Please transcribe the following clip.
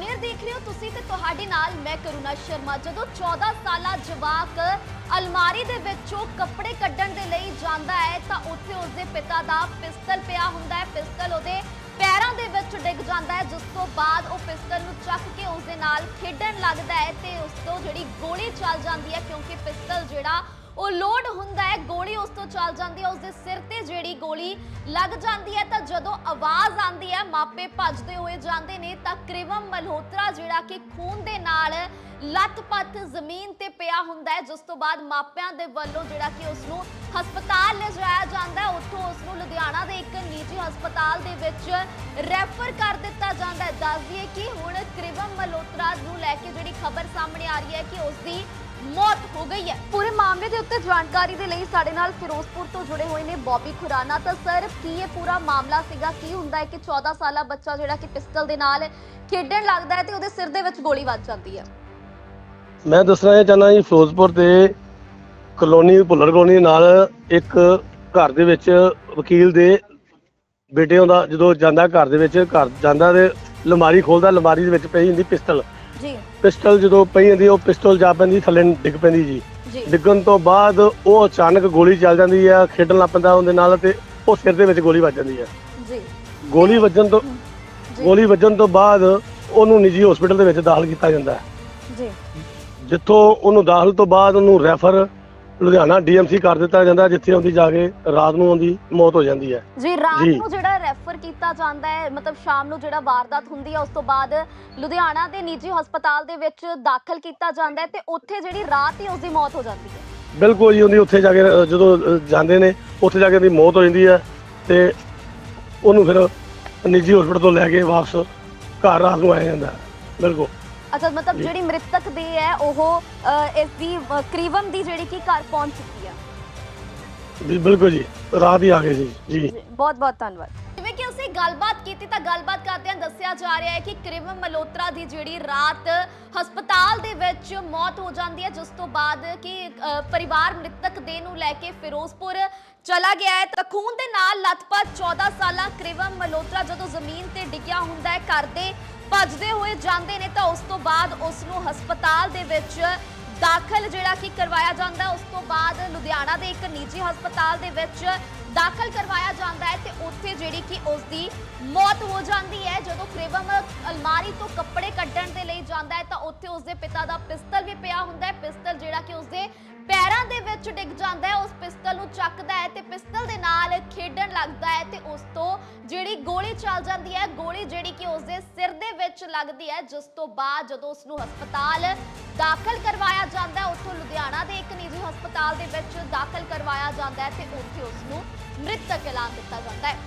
Owner ਦੇਖ ਰਹੇ ਹੋ ਤੁਸੀਂ ਤੇ ਤੁਹਾਡੇ ਨਾਲ ਮੈਂ ਕਰੁਣਾ ਸ਼ਰਮਾ। ਜਦੋਂ 14 ਸਾਲਾ ਜਵਾਕ ਅਲਮਾਰੀ ਦੇ ਵਿੱਚੋਂ ਕੱਪੜੇ ਕੱਢਣ ਦੇ ਲਈ ਜਾਂਦਾ ਹੈ, ਤਾਂ ਉੱਥੇ ਉਸਦੇ ਪਿਤਾ ਦਾ ਪਿਸਤਲ ਪਿਆ ਹੁੰਦਾ ਹੈ। ਪਿਸਤਲ ਉਹਦੇ ਪੈਰਾਂ ਦੇ ਵਿੱਚ ਡਿੱਗ ਜਾਂਦਾ ਹੈ, ਜਿਸ ਤੋਂ ਬਾਅਦ ਉਹ ਪਿਸਤਲ ਨੂੰ ਚੱਕ ਕੇ ਉਸਦੇ ਨਾਲ ਖੇਡਣ ਲੱਗਦਾ ਹੈ ਤੇ ਉਸ ਤੋਂ ਜਿਹੜੀ ਗੋਲੀ ਚੱਲ ਜਾਂਦੀ ਹੈ, ਕਿਉਂਕਿ ਪਿਸਤਲ ਜਿਹੜਾ ਉਹ ਲੋਡ ਹੁੰਦਾ ਹੈ, ਗੋਲੀ ਉਸ ਤੋਂ ਚੱਲ ਜਾਂਦੀ ਹੈ ਉਸਦੇ ਸਿਰ ਤੇ ਜਿਹੜੀ ਗੋਲੀ ਲੱਗ ਜਾਂਦੀ ਹੈ, ਤਾਂ ਜਦੋਂ ਆਵਾਜ਼ ਆਉਂਦੀ ਹੈ, ਮਾਪੇ ਭੱਜਦੇ ਹੋਏ ਜਾਂਦੇ ਨੇ, ਤਾਂ ਕ੍ਰਿਵਮ ਮਲਹੋਤਰਾ ਜਿਹੜਾ ਕਿ ਖੂਨ ਦੇ ਨਾਲ ਲੱਤ-ਪੱਤ ਜ਼ਮੀਨ ਤੇ ਪਿਆ ਹੁੰਦਾ ਹੈ, ਜਿਸ ਤੋਂ ਬਾਅਦ ਮਾਪਿਆਂ ਦੇ ਵੱਲੋਂ ਜਿਹੜਾ ਕਿ ਉਸ ਨੂੰ ਹਸਪਤਾਲ ਲਿਜਾਇਆ ਜਾਂਦਾ ਹੈ, ਉੱਥੋਂ ਉਸ ਨੂੰ ਲੁਧਿਆਣਾ ਦੇ ਇੱਕ ਨਿੱਜੀ ਹਸਪਤਾਲ ਦੇ ਵਿੱਚ ਰੈਫਰ ਕਰ ਦਿੱਤਾ ਜਾਂਦਾ ਹੈ। ਦੱਸ ਦਈਏ ਕਿ ਹੁਣ ਕ੍ਰਿਵਮ ਮਲਹੋਤਰਾ ਨੂੰ ਲੈ ਕੇ ਜਿਹੜੀ ਖਬਰ ਸਾਹਮਣੇ ਆ ਰਹੀ ਹੈ ਕਿ ਉਸ ਦੀ ਮੌਤ ਹੋ ਗਈ ਹੈ। ਪੂਰੇ ਮਾਮਲੇ ਦੇ ਉੱਤੇ ਜਾਣਕਾਰੀ ਦੇ ਲਈ ਸਾਡੇ ਨਾਲ ਫਿਰੋਜ਼ਪੁਰ ਤੋਂ ਜੁੜੇ ਹੋਏ ਨੇ ਬੌਬੀ ਖੁਰਾਨਾ। ਤਾਂ ਸਰ, ਕੀ ਇਹ ਪੂਰਾ ਮਾਮਲਾ ਸੀਗਾ? ਕੀ ਹੁੰਦਾ ਹੈ ਕਿ 14 ਸਾਲਾ ਬੱਚਾ ਜਿਹੜਾ ਕਿ ਪਿਸਟਲ ਦੇ ਨਾਲ ਖੇਡਣ ਲੱਗਦਾ ਹੈ ਤੇ ਉਹਦੇ ਸਿਰ ਦੇ ਵਿੱਚ ਗੋਲੀ ਵੱਜ ਜਾਂਦੀ ਹੈ? ਮੈਂ ਦੱਸਣਾ ਇਹ ਚਾਹੁੰਦਾ ਜੀ, ਫਿਰੋਜ਼ਪੁਰ ਦੇ ਕਲੋਨੀ, ਭੁੱਲਰ ਕਲੋਨੀ ਦੇ ਨਾਲ ਇੱਕ ਘਰ ਦੇ ਵਿੱਚ ਵਕੀਲ ਦੇ ਬੇਟੇ ਦਾ ਜਦੋਂ ਜਾਂਦਾ ਘਰ ਦੇ ਵਿੱਚ, ਘਰ ਜਾਂਦਾ ਤੇ ਲਮਾਰੀ ਖੋਲਦਾ, ਅਲਮਾਰੀ ਦੇ ਵਿੱਚ ਪਈ ਹੁੰਦੀ ਪਿਸਟਲ ਜੀ। ਪਿਸਟਲ ਜਦੋਂ ਪਈ ਹੁੰਦੀ ਉਹ ਪਿਸਟਲ ਜਾ ਪੈਂਦੀ ਥੱਲੇ ਨੂੰ ਡਿੱਗ ਪੈਂਦੀ ਜੀ। ਜੀ। ਡਿੱਗਣ ਤੋਂ ਬਾਅਦ ਉਹ ਅਚਾਨਕ ਗੋਲੀ ਚੱਲ ਜਾਂਦੀ ਹੈ ਖੇਡਣ ਲੱਗ ਪੈਂਦਾ ਉਹਦੇ ਨਾਲ ਤੇ ਉਹ ਸਿਰ ਦੇ ਵਿੱਚ ਗੋਲੀ ਵੱਜ ਜਾਂਦੀ ਹੈ ਜੀ। ਗੋਲੀ ਵੱਜਣ ਤੋਂ ਗੋਲੀ ਵੱਜਣ ਤੋਂ ਬਾਅਦ ਉਹਨੂੰ ਨਿੱਜੀ ਹਸਪੀਟਲ ਦੇ ਵਿੱਚ ਦਾਖਲ ਕੀਤਾ ਜਾਂਦਾ। ਹੈ ਜੀ। ਜਿੱਥੋਂ ਉਹਨੂੰ ਦਾਖਲ ਤੋਂ ਬਾਅਦ ਉਹਨੂੰ ਰੈਫਰ ਲੁਧਿਆਣਾ ਡੀਐਮਸੀ ਕਰ ਦਿੱਤਾ ਜਾਂਦਾ ਜਿੱਥੇ ਉਹਦੀ ਜਾ ਕੇ ਰਾਤ ਨੂੰ ਉਹਦੀ ਮੌਤ ਹੋ ਜਾਂਦੀ ਹੈ ਜੀ ਰਾਤ ਜੀ। ਨੂੰ ਜਿਹੜਾ ਰੈਫਰ ਕੀਤਾ ਜਾਂਦਾ ਹੈ ਮਤਲਬ ਸ਼ਾਮ ਨੂੰ ਜਿਹੜਾ ਵਾਰਦਾਤ ਹੁੰਦੀ ਹੈ ਉਸ ਤੋਂ ਬਾਅਦ ਲੁਧਿਆਣਾ ਦੇ ਨਿੱਜੀ ਹਸਪਤਾਲ ਦੇ ਵਿੱਚ ਦਾਖਲ ਕੀਤਾ ਜਾਂਦਾ ਹੈ ਤੇ ਉੱਥੇ ਜਿਹੜੀ ਰਾਤ ਹੀ ਉਸ ਦੀ ਮੌਤ ਹੋ ਜਾਂਦੀ ਹੈ ਬਿਲਕੁਲ ਜੀ ਉਹਦੀ ਉੱਥੇ ਜਾ ਕੇ ਅ, ਜਦੋਂ ਅ, ਜਾਂਦੇ ਨੇ ਉੱਥੇ ਜਾ ਕੇ ਉਹਦੀ ਮੌਤ ਹੋ ਜਾਂਦੀ ਹੈ ਤੇ ਉਹਨੂੰ ਫਿਰ ਨਿੱਜੀ ਹਸਪੀਟਲ ਤੋਂ ਲੈ ਕੇ ਵਾਪਸ ਘਰ ਰਾਤ ਨੂੰ ਆਇਆ ਜਾਂਦਾ ਹੈ। ਬਿਲਕੁਲ ਅੱਛਾ ਮਤਲਬ। ਜਿਹੜੀ ਮ੍ਰਿਤਕ ਦੇ ਹੈ ਉਹ ਇਸ ਦੀ ਕਰੀਬਨ ਦੀ ਜਿਹੜੀ ਕਿ ਘਰ ਪਹੁੰਚ ਚੁੱਕੀ ਹੈ ਜੀ ਬਿਲਕੁਲ ਜੀ। ਰਾਤ ਹੀ ਆ ਗਏ ਜੀ। ਜੀ। ਬਹੁਤ ਬਹੁਤ ਧੰਨਵਾਦ। ਜਿਵੇਂ ਕਿ ਅਸੀਂ ਗੱਲਬਾਤ ਕੀਤੀ ਤਾਂ ਗੱਲਬਾਤ ਕਰਦਿਆਂ ਦੱਸਿਆ ਜਾ ਰਿਹਾ ਹੈ ਕਿ ਕ੍ਰਿਵਮ ਮਲੋਤਰਾ ਦੀ ਜਿਹੜੀ ਰਾਤ ਹਸਪਤਾਲ ਦੇ ਵਿੱਚ ਮੌਤ ਹੋ ਜਾਂਦੀ ਹੈ ਜਿਸ ਤੋਂ ਬਾਅਦ ਕਿ ਪਰਿਵਾਰ ਮ੍ਰਿਤਕ ਦੇ ਨੂੰ ਲੈ ਕੇ ਫਿਰੋਜ਼ਪੁਰ ਚਲਾ ਗਿਆ ਹੈ। ਤਾਂ ਖੂਨ ਦੇ ਨਾਲ ਲਤਪਤ 14 ਸਾਲਾ ਕ੍ਰਿਵਮ ਮਲੋਤਰਾ ਜਦੋਂ ਜ਼ਮੀਨ ਤੇ ਡਿੱਗਿਆ ਹੁੰਦਾ ਹੈ ਘਰ ਦੇ ਭੱਜਦੇ ਹੋਏ ਜਾਂਦੇ ਨੇ ਤਾਂ ਉਸ ਤੋਂ ਬਾਅਦ ਉਸ ਨੂੰ ਹਸਪਤਾਲ ਦੇ ਵਿੱਚ ਦਾਖਲ ਜਿਹੜਾ ਕਿ ਕਰਵਾਇਆ ਜਾਂਦਾ, ਉਸ ਤੋਂ ਬਾਅਦ ਲੁਧਿਆਣਾ ਦੇ ਇੱਕ ਨਿੱਜੀ ਹਸਪਤਾਲ ਦੇ ਵਿੱਚ ਦਾਖਲ ਕਰਵਾਇਆ ਜਾਂਦਾ ਹੈ ਤੇ ਉੱਥੇ ਜਿਹੜੀ ਕਿ ਉਸ ਦੀ ਮੌਤ ਹੋ ਜਾਂਦੀ ਹੈ। ਜਦੋਂ ਕ੍ਰਿਵਮ ਅਲਮਾਰੀ ਤੋਂ ਕੱਪੜੇ ਕੱਢਣ ਦੇ ਲਈ ਜਾਂਦਾ ਹੈ ਤਾਂ ਉੱਥੇ ਉਸ ਦੇ ਪਿਤਾ ਦਾ ਪਿਸਤਲ ਵੀ ਪਿਆ ਹੁੰਦਾ ਹੈ। ਪਿਸਤਲ ਜਿਹੜਾ ਕਿ ਉਸ ਦੇ ਪੈਰਾਂ ਦੇ ਵਿੱਚ ਡਿੱਗ ਜਾਂਦਾ ਹੈ, ਉਸ ਪਿਸਤਲ ਨੂੰ ਚੱਕਦਾ ਹੈ ਤੇ ਪਿਸਤਲ ਦੇ ਨਾਲ ਖੇਡਣ ਲੱਗਦਾ ਹੈ ਤੇ ਉਸ ਤੋਂ ਜਿਹੜੀ ਗੋਲੀ ਚੱਲ ਜਾਂਦੀ ਹੈ, ਗੋਲੀ ਜਿਹੜੀ ਕਿ ਉਸ ਦੇ ਸਿਰ ਦੇ ਵਿੱਚ ਲੱਗਦੀ ਹੈ, ਜਿਸ ਤੋਂ ਬਾਅਦ ਜਦੋਂ ਉਸ ਨੂੰ ਹਸਪਤਾਲ ਦਾਖਲ ਕਰਵਾਇਆ ਜਾਂਦਾ ਹੈ, ਉੱਥੋਂ ਲੁਧਿਆਣਾ ਦੇ ਇੱਕ ਨਿੱਜੀ ਹਸਪਤਾਲ ਦੇ ਵਿੱਚ ਦਾਖਲ ਕਰਵਾਇਆ ਜਾਂਦਾ ਹੈ ਤੇ ਉੱਥੇ ਉਸ ਨੂੰ ਮ੍ਰਿਤਕ ਐਲਾਨ ਦਿੱਤਾ ਜਾਂਦਾ ਹੈ।